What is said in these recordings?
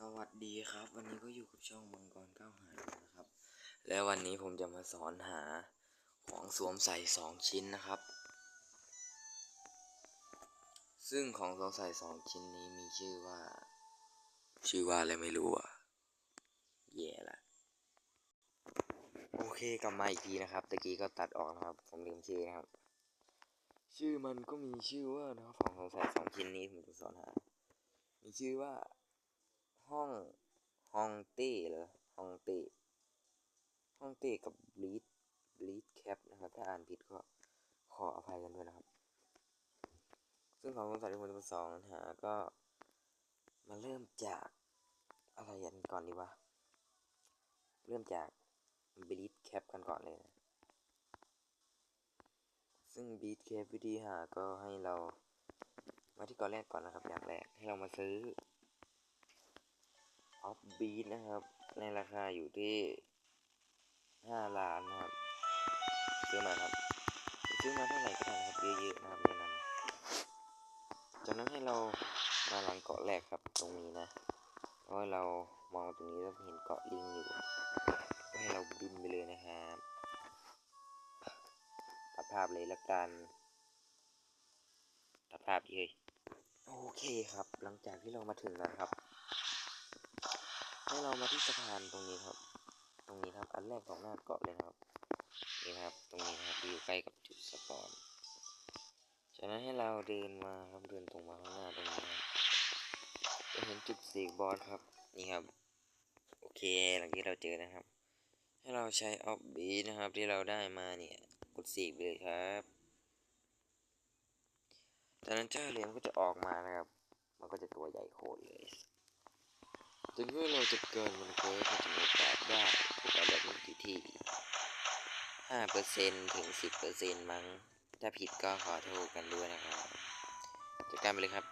สวัสดีครับ วันนี้ก็อยู่กับช่องมังกรก้าวหานะครับ แล้ววันนี้ผมจะมาสอนหาของสวมใส่สองชิ้นนะครับ ซึ่งของสวมใส่สองชิ้นนี้มีชื่อว่า ชื่อว่าอะไรไม่รู้อะแย่ละโอเคกลับมาอีกทีนะครับตะกี้ก็ตัดออกนะครับ ผมลืมชื่อนะครับ ชื่อมันก็มีชื่อว่านะครับของสวมใส่สองชิ้นนี้ผมจะสอนหามีชื่อว่า ต้เหรอฮองเต้ห้องเต้กับบลีดบลีดแคปนะครับ ถ้าอ่านผิดก็ขออภัยกันด้วยนะครับ ซึ่งของสงสัยที่ผมจะมาสอนหาก็ มาเริ่มจากอะไรกันก่อนดีวะ เริ่มจากบลีดแคปกันก่อนเลยนะ ซึ่งบลีดแคปวิธีหาก็ให้เรา มาที่ก่อนแรกก่อนนะครับ อย่างแรกให้เรามาซื้อ ออฟบีทนะครับ ในราคาอยู่ที่ห้าล้านนะครับซื้อมาครับซื้อมาเท่าไหร่ก็ได้นะครับเยอะๆนะครับแนะนำจากนั้นให้เรามาหลังเกาะแรกครับตรงนี้นะเพราะว่าเรามองตรงนี้เราเห็นเกาะลิงอยู่ให้เราบินไปเลยนะครับตัดภาพเลยละกันตัดภาพเลยโอเคครับ หลังจากที่เรามาถึงแล้วนะครับ ให้เรามาที่สะพานตรงนี้ครับ ตรงนี้ครับ อันแรกของหน้าเกาะเลยครับนี่ครับ ตรงนี้ครับอยู่ใกล้กับจุดสปอนจากนั้นให้เราเดินมาครับเดินตรงมาข้างหน้าตรงนี้ครับจะเห็นจุดสกบอสครับ นี่ครับ โอเคหลังที่เราเจอนะครับ ให้เราใช้ออฟบีนะครับ ที่เราได้มาเนี่ยกดสกเลยครับจากนั้นเจ้าเหรียญก็จะออกมานะครับ มันก็จะตัวใหญ่โคตรเลย จนเมื่อเราจัดการมันเควสเราจะมีโอกาสได้โอกาแบบนี้อยู่ที่ห้าเปอร์เซ็นถึงสิบเปอร์เซ็นมั้ง ถ้าผิดก็ขอโทษกันด้วยนะครับจัดการไปเลยครับ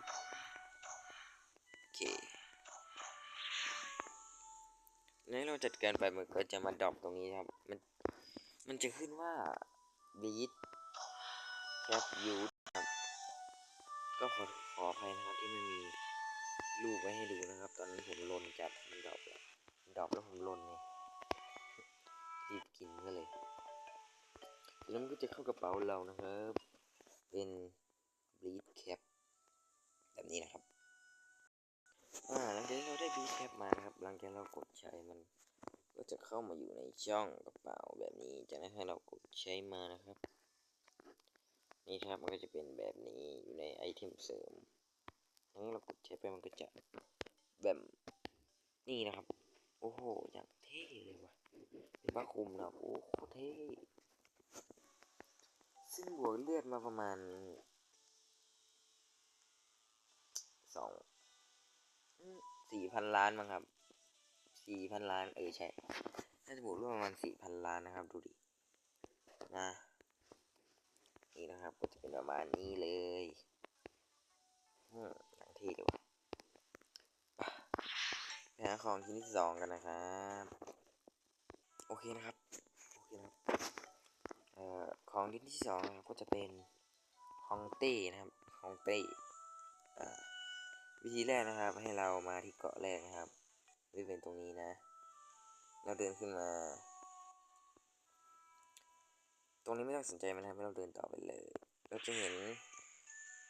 โอเคแล้วเราจัดการไปมันก็จะมาดรอปตรงนี้ครับ มันมันจะขึ้นว่า beat cap u ครับ ก็ขอขออภัยนะครับที่ ไม่มีรูปไว้ให้ดูนะครับ ตอนนี้ผมลนจัดมันดอปแล้วมันดอปแล้วผมลนไงรีบกินก็เลยแล้วมันก็จะเข้ากระเป๋าเรานะครับ เป็น bleed cap แบบนี้นะครับอ่าหลังจากที่เราได้ bleed cap มานะครับ หลังจากเรากดใช้มัน ก็จะเข้ามาอยู่ในช่องกระเป๋าแบบนี้จากนั้นให้เรากดใช้มานะครับ นี่ครับมันก็จะเป็นแบบนี้อยู่ในไอเทมเสริม อันนี้เรากดใช้ไปมันก็จะแบบนี่นะครับ โอ้โห อย่างเท่เลยว่ะเป็นผ้าคลุมนะโอ้โหเท่ซึ่งบวกเลือดมาประมาณสองสี่พันล้านมั้งครับสี่พันล้านเออใช่น่าจะบวกเลือดประมาณสี่พันล้านนะครับ ดูดินะนี่นะครับก็จะเป็นประมาณนี้เลยอืม ท่เลยว่ะไปหาของชิ้นที่สองกันนะครับ โอเคนะครับ โอเคนะครับเอ่อของชิ้นที่สองนะครับก็จะเป็นฮองเต้นะครับฮองเต้วิธีแรกนะครับ ให้เรามาที่เกาะแรกนะครับบริเวณตรงนี้นะ เราเดินขึ้นมา ตรงนี้ไม่ต้องสนใจมันนะครับให้เราเดินต่อไปเลย เราจะเห็น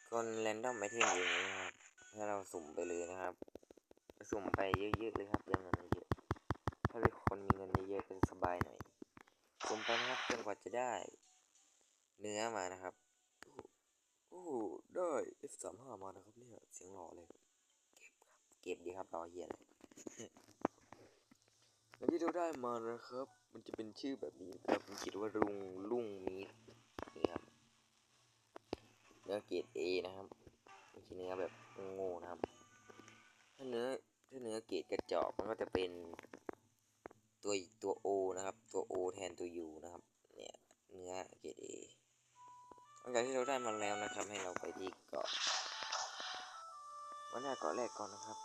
คนแรนดอมไอเทมอยู่นี้นะครับ ให้เราสุ่มไปเลยนะครับ สุ่มไปเยอะๆเลยครับเรื่องเงินเยอะ ถ้าเป็นคนมีเงินเยอะๆก็จะสบายหน่อย สุ่มไปนะครับจนกว่าจะได้ เนื้อมานะครับโอ้ได้ F35 มานะครับเนี่ยเสียงหล่อเลย เก็บครับ เก็บดีครับรอเฮียเลยแล้วที่เราได้มานะครับ มันจะเป็นชื่อแบบนี้ครับผมคิดว่าลุงลุงมีดนี่ครับเนื้อเกรด A นะครับ ไม่ใช่เนื้อแบบโง่นะครับ ถ้าเนื้อถ้าเนื้อเกรดกระจอกมันก็จะเป็นตัวตัว O นะครับ ตัว O แทนตัว U นะครับ เนี่ยเนื้อเกรด A หลังจากที่เราได้มาแล้วนะครับ ให้เราไปที่เกาะวันหน้าเกาะแรกก่อนนะครับ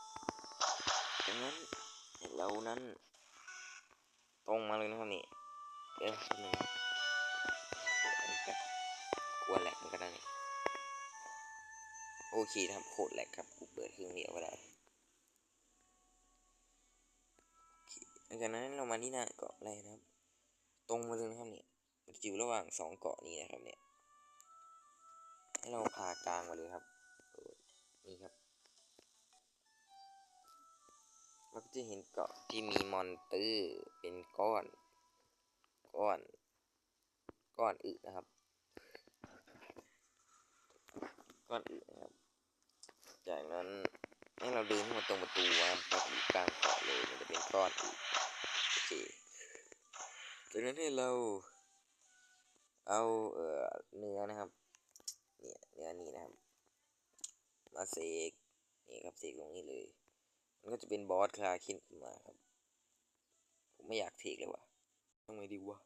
จากนั้นเรานั้นตรงมาเลยนะครับนี่เดี๋ยวหนึ่งอันนี้ก็กลัวแหลกเหมือนกันนะนี่ เคนะครับโคตรแหลกครับกูเปิดเครื่องเดียวก็ได้หลังจากนั้นเรามาที่หน้าเกาะแรกนะครับ ตรงมาเลยนะครับเนี่ยมันจะอยู่ระหว่างสองเกาะนี้นะครับเนี่ยให้เราพากลางมาเลยครับนี่ครับเราก็จะเห็นเกาะที่มีมอนเตอร์เป็นก้อน ก้อน ก้อนอึนะครับ ก้อนอึนะครับ จากนั้นให้เราเดินเข้ามาตรงประตูนะครับก็อยู่กลางเกาะเลยมันจะเป็นก้อนอึโอเคจากนั้นให้เราเอาเอ่อเนื้อนะครับเนี่ยเนื้อนี้นะครับ มาเสกนี่ครับเสกตรงนี้เลย มันก็จะเป็นบอสคลาเคนขึ้นมาครับ ผมไม่อยากเทกเลยว่ะทำไงดีวะ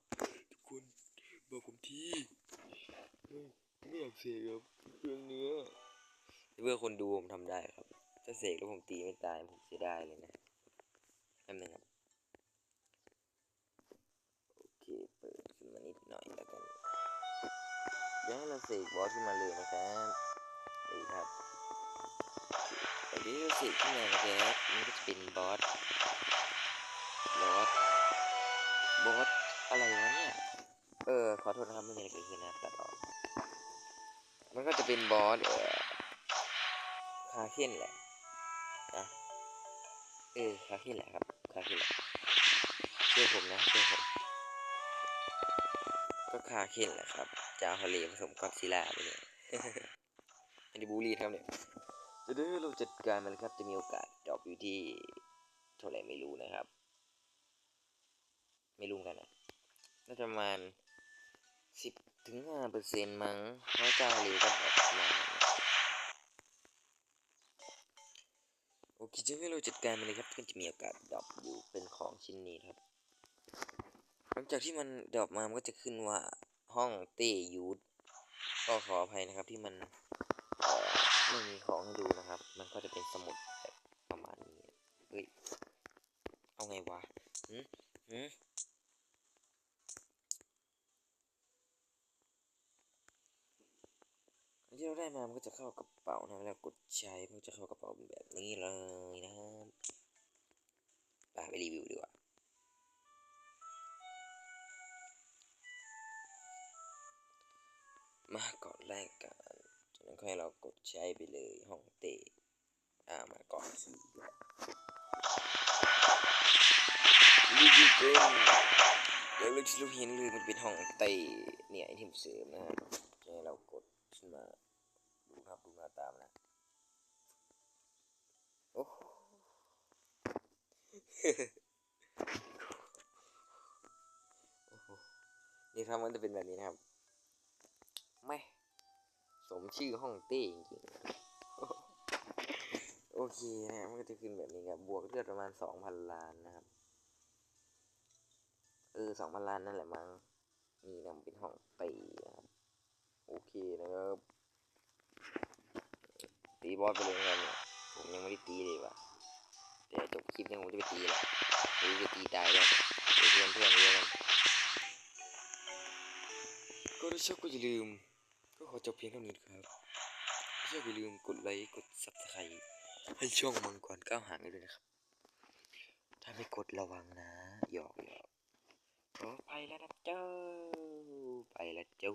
ทุกคนบอกผมทีไม่อยากเสกครับเรื่องเนื้อ เพื่อคนดูผมทำได้ครับ ถ้าเสกแล้วผมตีไม่ตายผมเสียดายเลยนะแป๊บนึงครับโอเคเปิดขึ้นมานิดหน่อยแล้วกันเดี๋ยวให้เราเสกบอสขึ้นมาเลยนะครับดีครับโอเคเดี๋ยวเราเสกขึ้นมานะครับมันก็จะเป็นบอสบอสบอสอะไรวะเนี่ยเออขอโทษนะครับไม่มีอะไรเกิดขึ้นนะตัดออกมันก็จะเป็นบอสเออ คาเคนแหละอะเออคาเคนแหละครับคาเคนแหละเชื่อผมนะเชื่อผมก็คาเคนแหละครับจาวทะเลผสมก็อดซิล่าไปเนี่ยอันนี้บูลลี่ครับเนี่ยเดี๋ยวเราจัดการมันครับจะมีโอกาสดรอปอยู่ที่เท่าไหร่ไม่รู้นะครับ ไม่รู้เหมือนกันนะน่าจะประมาณสิบถึงห้าเปอร์เซ็นต์มั้งเพราะเจ้าทะเลก็แบบประมาณ กิจให้เราจัดการมันเลยครับก็จะมีโอกาสดรอปอยู่เป็นของชิ้นนี้ครับ หลังจากที่มันดรอปมามันก็จะขึ้นว่าห้องเต้ยูทก็ขออภัยนะครับที่มันไม่มีของให้ดูนะครับ มันก็จะเป็นสมุดประมาณนี้เฮ้ยเอาไงวะหืมหืมอันที่เรา ได้มา มันก็จะเข้ากระเป๋านะแล้วกดใช้มันก็จะเข้ากระเป๋าแบบนี้เลยนะครับไปรีวิวดีกว่ามาก่อนแรกกันจากนั้นก็ให้เรากดใช้ไปเลยห้องเตะอ่ามาก่อนสิรีวิวเกมเดี๋ยวเราที่เราเห็นเลยมันเป็นห้องเตะเนี่ยไอเทมเสริมนะครับ นี่ครับมันจะเป็นแบบนี้นะครับ ไม่ สมชื่อห้องเต้จริงๆ โอเคนะครับมันก็จะขึ้นแบบนี้ครับ บวกเลือดประมาณสองพันล้านนะครับ เออสองพันล้านนั่นแหละมั้ง นี่นะมันเป็นห้องเต้ครับ โอเคนะครับ ตีบอสไปเลยครับผมยังไม่ได้ตีเลยว่ะ แต่จบคลิปนี่ยผมจะไปตีแหละตีจะตีตายแล้วเดี๋ยวเพื่อนเพื่อนเยอะกันก็ถ้าชอบก็อย่าลืม ก็ขอจบเพียงเท่านี้ครับถ้าชอบอย่าลืมกดไลค์กดซับสไครต์ให้ช่องมังกรก้าวหางด้วยนะครับ ถ้าไม่กดระวังนะหยอกหยอกขอไปแล้วนะเจ้าไปแล้วเจ้า